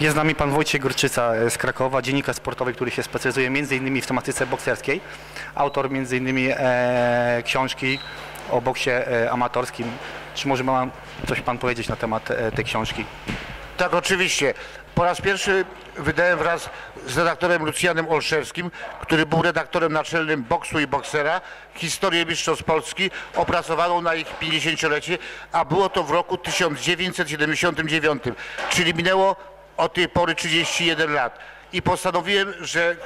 Jest z nami pan Wojciech Górczyca e, z Krakowa, dziennikarz sportowy, który się specjalizuje m.in. w tematyce bokserskiej. Autor m.in. E, książki o boksie e, amatorskim. Czy może ma coś pan powiedzieć na temat e, tej książki? Tak, oczywiście. Po raz pierwszy wydałem wraz z redaktorem Lucjanem Olszewskim, który był redaktorem naczelnym Boksu i Boksera, historię Mistrzostw Polski opracowaną na ich 50-lecie, a było to w roku 1979, czyli minęło od tej pory 31 lat. I postanowiłem, że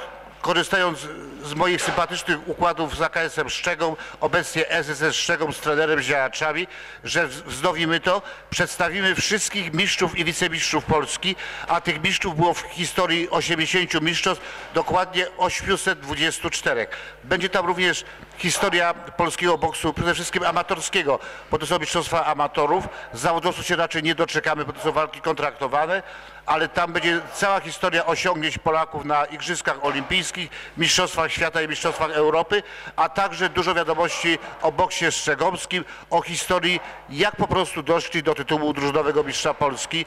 korzystając z moich sympatycznych układów z AKS-em Szczegą, obecnie SSS Szczegą z trenerem z działaczami, że wznowimy to, przedstawimy wszystkich mistrzów i wicemistrzów Polski, a tych mistrzów było w historii 80 mistrzostw, dokładnie 824. Będzie tam również historia polskiego boksu, przede wszystkim amatorskiego, bo to są mistrzostwa amatorów. Zawodowców się raczej nie doczekamy, bo to są walki kontraktowane, ale tam będzie cała historia osiągnięć Polaków na Igrzyskach Olimpijskich, Mistrzostwach Świata i Mistrzostwach Europy, a także dużo wiadomości o boksie strzegomskim, o historii, jak po prostu doszli do tytułu drużynowego mistrza Polski,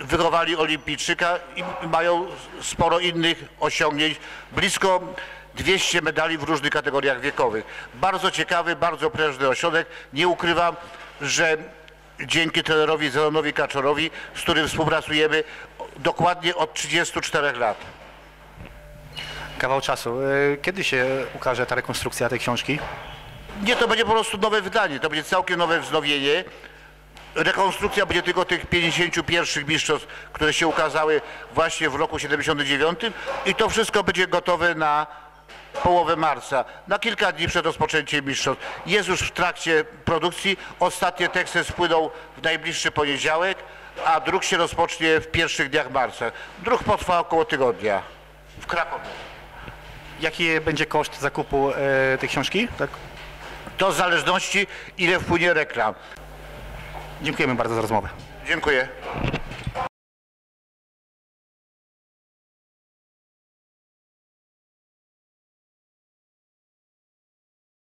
wychowali olimpijczyka i mają sporo innych osiągnięć, blisko 200 medali w różnych kategoriach wiekowych. Bardzo ciekawy, bardzo prężny ośrodek. Nie ukrywam, że dzięki trenerowi Zelenowi Kaczorowi, z którym współpracujemy dokładnie od 34 lat. Kawał czasu. E, Kiedy się ukaże ta rekonstrukcja tej książki? Nie, to będzie po prostu nowe wydanie, to będzie całkiem nowe wznowienie. Rekonstrukcja będzie tylko tych 51 mistrzostw, które się ukazały właśnie w roku 79 i to wszystko będzie gotowe na połowę marca, na kilka dni przed rozpoczęciem mistrzostw. Jest już w trakcie produkcji, ostatnie teksty spłyną w najbliższy poniedziałek, a druk się rozpocznie w pierwszych dniach marca. Druk potrwa około tygodnia w Krakowie. Jaki będzie koszt zakupu e, tej książki? Tak? To w zależności ile wpłynie reklam. Dziękujemy bardzo za rozmowę. Dziękuję.